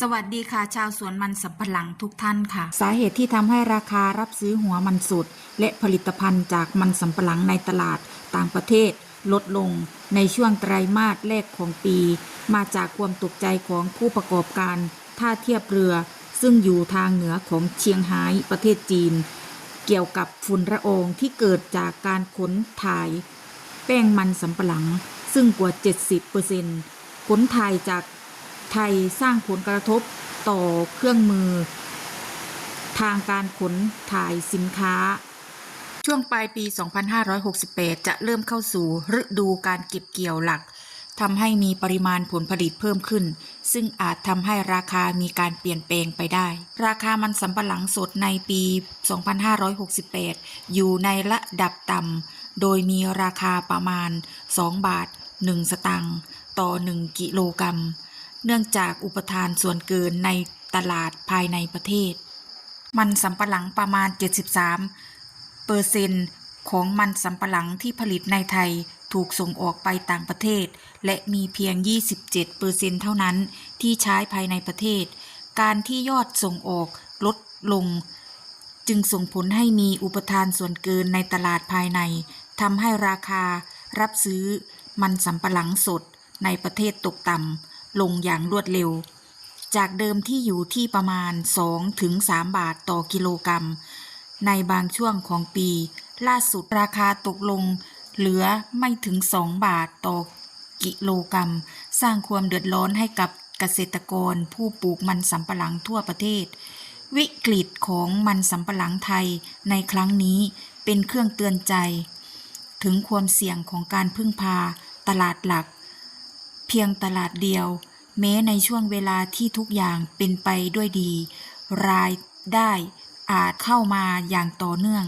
สวัสดีค่ะ ชาวสวนมันสำปะหลังทุกท่านค่ะ สาเหตุที่ทำให้ราคารับซื้อหัวมันสดและผลิตภัณฑ์จากมันสำปะหลังในตลาดต่างประเทศ ลดลงในช่วงไตรมาสแรกของปี มาจากความตกใจของผู้ประกอบการท่าเทียบเรือ ซึ่งอยู่ทางเหนือของเชียงไฮ้ประเทศจีน เกี่ยวกับฝุ่นละอองที่เกิดจากการขนถ่าย แป้งมันสำปะหลังซึ่งกว่า 70%ขนถ่ายจาก ไทยสร้างผลกระทบต่อเครื่องมือ ทางการขนถ่ายสินค้า ช่วงปลายปี 2568 จะเริ่มเข้าสู่ฤดูการเก็บเกี่ยวหลักทำให้มีปริมาณผลผลิตเพิ่มขึ้น ซึ่งอาจทำให้ราคามีการเปลี่ยนแปลงไปได้ ราคามันสำปะหลังสดในปี 2568 อยู่ในระดับต่ำ โดยมีราคาประมาณ 2 บาท 1 สตังค์ต่อ 1 กิโลกรัม เนื่องจากอุปทานส่วนเกินในตลาดภายในประเทศ มันสำปะหลังประมาณ 73 เปอร์เซ็นต์ของมันสำปะหลังที่ผลิตในไทยถูกส่งออกไปต่างประเทศ และมีเพียง 27เปอร์เซ็นต์เท่านั้นที่ใช้ภายในประเทศ การที่ยอดส่งออกลดลง จึงส่งผลให้มีอุปทานส่วนเกินในตลาดภายในทำให้ราคารับซื้อมันสำปะหลังสดในประเทศตกต่ำ ลงอย่างรวดเร็ว จากเดิมที่อยู่ที่ประมาณ 2-3 บาทต่อกิโลกรัม ในบางช่วงของปี ล่าสุดราคาตกลง เหลือไม่ถึง 2 บาทต่อกิโลกรัม สร้างความเดือดร้อนให้กับเกษตรกรผู้ปลูกมันสำปะหลังทั่วประเทศ วิกฤตของมันสำปะหลังไทยในครั้งนี้เป็นเครื่องเตือนใจ ถึงความเสี่ยงของการพึ่งพาตลาดหลัก พียงตลาดเดียว แม้ในช่วงเวลาที่ทุกอย่างเป็นไปด้วยดี รายได้อาจเข้ามาอย่างต่อเนื่อง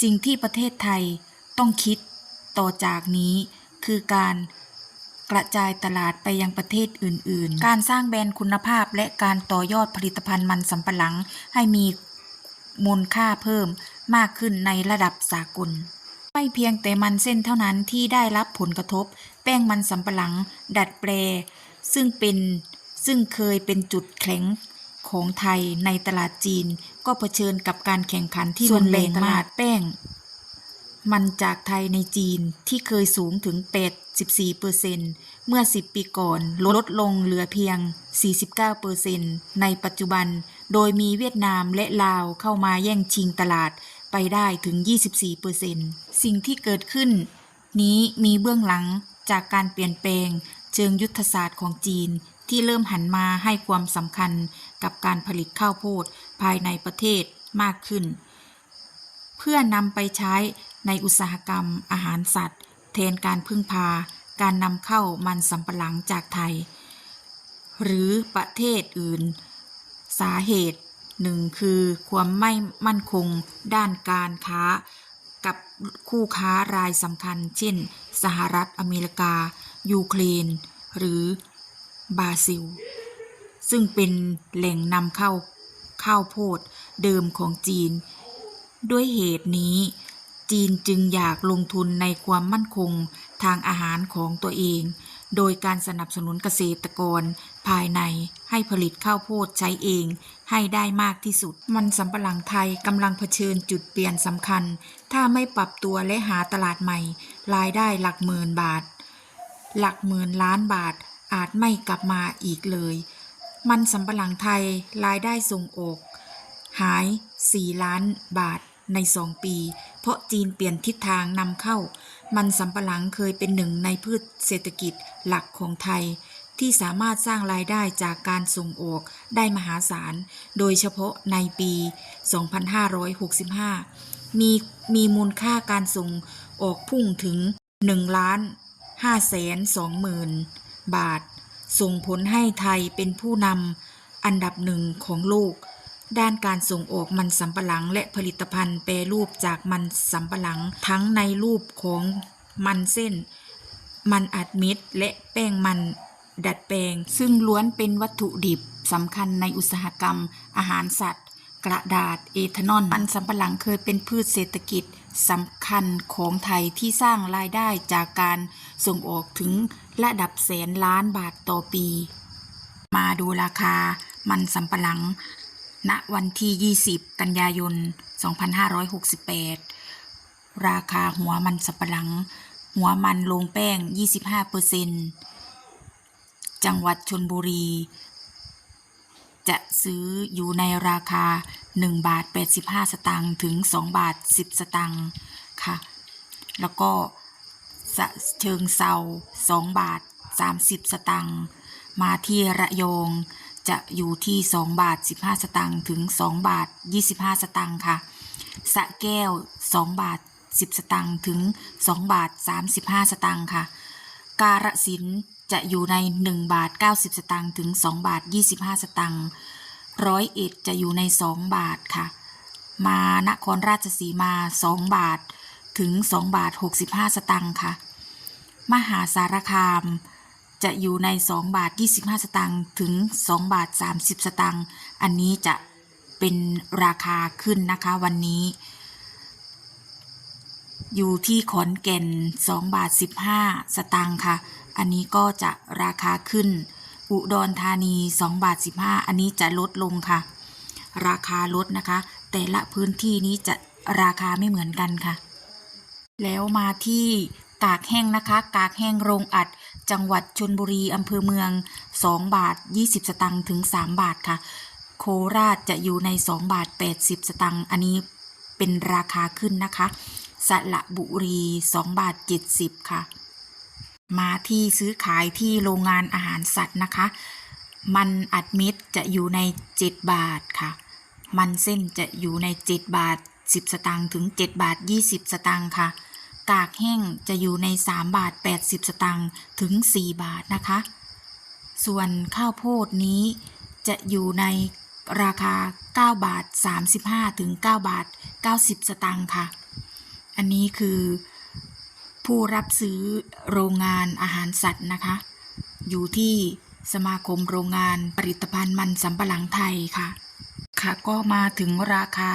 สิ่งที่ประเทศไทยต้องคิดต่อจากนี้คือการกระจายตลาดไปยังประเทศอื่น ๆ การสร้างแบรนด์คุณภาพและการต่อยอดผลิตภัณฑ์มันสำปะหลังให้มีมูลค่าเพิ่มมากขึ้นในระดับสากล ไม่เพียงแต่มันเส้นเท่านั้นที่ได้รับผลกระทบ แป้งมันสำปะหลัง ดัดแปล ซึ่งเป็นซึ่งเคยเป็นจุดแข็งของไทยในตลาดจีน ก็เผชิญกับการแข่งขันที่รุนแรงตลาดแป้ง มันจากไทยในจีนที่เคยสูงถึง 84เปอร์เซนเมื่อ 10 ปีก่อน ลดลงเหลือเพียง 49เปอร์เซนในปัจจุบัน โดยมีเวียดนามและลาวเข้ามาแย่งชิงตลาด ไปได้ถึง 24เปอร์เซนสิ่งที่เกิดขึ้น นี้มีเบื้องหลังจากการเปลี่ยนแปลง เชิงยุทธศาสตร์ของจีนที่เริ่มหันมาให้ความสำคัญกับการผลิตข้าวโพดภายในประเทศมากขึ้น เพื่อนำไปใช้ในอุตสาหกรรมอาหารสัตว์ แทนการพึ่งพา การนำเข้ามันสำปะหลังจากไทย หรือประเทศอื่น สาเหตุ หนึ่งคือความไม่มั่นคงด้านการค้า กับคู่ค้ารายสำคัญ เช่น สหรัฐอเมริกา ยูเครน หรือบราซิล ซึ่งเป็นแหล่งนำเข้าข้าวโพดเดิมของจีน ด้วยเหตุนี้จีนจึงอยากลงทุนในความมั่นคงทางอาหารของตัวเอง โดยการสนับสนุนเกษตรกร ภายในให้ผลิตข้าวโพดใช้เองให้ได้มากที่สุด มันสำปะหลังไทยกำลังเผชิญจุดเปลี่ยนสำคัญ ถ้าไม่ปรับตัวและหาตลาดใหม่ รายได้หลักหมื่นบาท หลักหมื่นล้านบาทอาจไม่กลับมาอีกเลย มันสำปะหลังไทยรายได้ส่งออก หาย 4 ล้านบาทใน 2 ปี เพราะจีนเปลี่ยนทิศทางนำเข้า มันสำปะหลังเคยเป็นหนึ่งในพืชเศรษฐกิจหลักของไทย ที่สามารถสร้างรายได้จากการส่งออกได้มหาศาล โดยเฉพาะในปี 2565 มีมีมูลค่าการส่งออกพุ่งถึง1ล้าน5แสน2หมื่นบาท ส่งผลให้ไทยเป็นผู้นำอันดับหนึ่งของโลก ด้านการส่งออกมันสำปะหลัง และผลิตภัณฑ์แปรรูปจากมันสำปะหลัง ทั้งในรูปของมันเส้น มันอัดม็ดและแป้งมัน ดัดแปลง ซึ่งล้วนเป็นวัตถุดิบสำคัญในอุตสาหกรรม อาหารสัตว์ กระดาษ เอทานอลมันสำปะหลังเคยเป็นพืชเศรษฐกิจสำคัญของไทยที่สร้างรายได้จากการส่งออกถึงระดับแสนล้านบาทต่อปี มาดูราคามันสำปะหลัง ณวันที่ 20 กันยายน 2568 ราคาหัวมันสำปะหลัง หัวมันลงแป้ง 25% จังหวัดชนบุรี จะซื้ออยู่ในราคา 1 บาท 85 สตางค์ถึง 2 บาท 10 สตางค์ค่ะ แล้วก็เชิงเซา2 บาท 30 สตางค์มาที่ระยองจะอยู่ที่ 2 บาท 15 สตางค์ถึง 2 บาท 25 สตางค์ค่ะ สะแก้ว 2 บาท 10 สตางค์ถึง 2 บาท 35 สตางค์ค่ะ การสิน จะอยู่ใน 1 บาท 90 สตางค์ถึง 2 บาท 25 สตางค์ร้อยเอ็ดจะอยู่ใน 2 บาทค่ะ มานครราชสีมา 2 บาทถึง 2 บาท 65 สตางค์ค่ะ มหาสารคาม จะอยู่ใน 2 บาท 25 สตางค์ถึง 2 บาท 30 สตางค์อันนี้จะเป็นราคาขึ้นนะคะวันนี้ อยู่ที่ขอนแก่น2บาท15 สตางค์ค่ะ อันนี้ก็จะราคาขึ้น อุดรธานี2บาท15 อันนี้จะลดลงค่ะ ราคาลดนะคะ แต่ละพื้นที่นี้จะราคาไม่เหมือนกันค่ะ แล้วมาที่กากแห้งนะคะ กากแห้งโรงอัด จังหวัดชนบุรีอำเภอเมือง 2 บาท 20 สตังค์ถึง 3 บาทค่ะ โคราชจะอยู่ใน 2 บาท 80 สตังค์อันนี้เป็นราคาขึ้นนะคะ สระบุรี2บาท70 ค่ะ มาที่ซื้อขายที่โรงงานอาหารสัตว์นะคะ มันอัดเม็ดจะอยู่ใน 7 บาทค่ะ มันเส้นจะอยู่ใน 7 บาท 10 สตางค์ถึง 7 บาท 20 สตางค์ค่ะ กากแห้งจะอยู่ใน 3 บาท 80 สตางค์ถึง 4 บาทนะคะ ส่วนข้าวโพดนี้จะอยู่ในราคา 9 บาท 35 ถึง 9 บาท 90 สตางค์ค่ะ อันนี้คือผู้รับซื้อโรงงานอาหารสัตว์นะคะ อยู่ที่สมาคมโรงงานผลิตภัณฑ์มันสำปะหลังไทยค่ะ ค่ะก็มาถึงราคา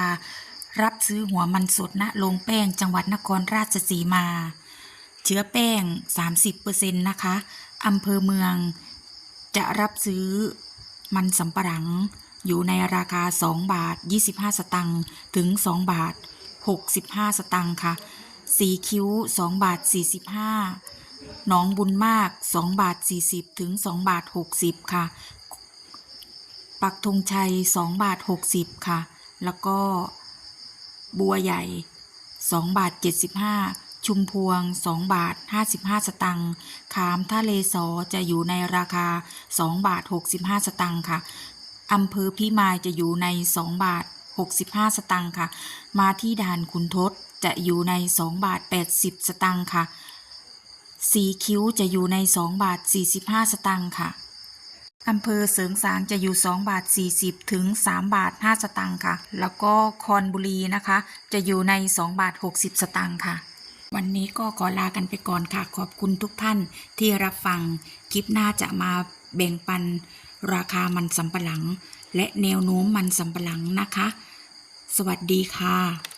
รับซื้อหัวมันสดณโรงแป้งจังหวัดนครราชสีมา เชื้อแป้ง 30%นะคะอำเภอเมืองจะรับซื้อมันสำปะหลัง อยู่ในราคา 2 บาท 25 สตังค์ถึง 2 บาท 65 สตังค์ค่ะสีคิ้ว2บาท45หนองบุญมาก 2 บาท 40 ถึง 2 บาท 60 ค่ะ ปักธงชัย 2 บาท 60 ค่ะ แล้วก็บัวใหญ่ 2 บาท 75 ชุมพวง 2 บาท 55 สตังค์ขามทะเลสอจะอยู่ในราคา 2 บาท 65 สตังค์ค่ะอำเภอพิมายจะอยู่ใน 2 บาท 65 สตังค์ค่ะ มาที่ด่านขุนทดจะอยู่ใน 2 บาท 80 สตังค์ค่ะ สีคิ้วจะอยู่ใน 2 บาท 45 สตังค์ค่ะอำเภอเสริงสางจะอยู่ 2 บาท 40 ถึง 3 บาท 5 สตังค์ค่ะ แล้วก็คอนบุรีนะคะ จะอยู่ใน 2 บาท 60 สตังค์ค่ะ วันนี้ก็ขอลากันไปก่อนค่ะ ขอบคุณทุกท่านที่รับฟัง คลิปหน้าจะมาแบ่งปันราคามันสำปะหลัง และแนวโน้มมันสำปะหลังนะคะ สวัสดีค่ะ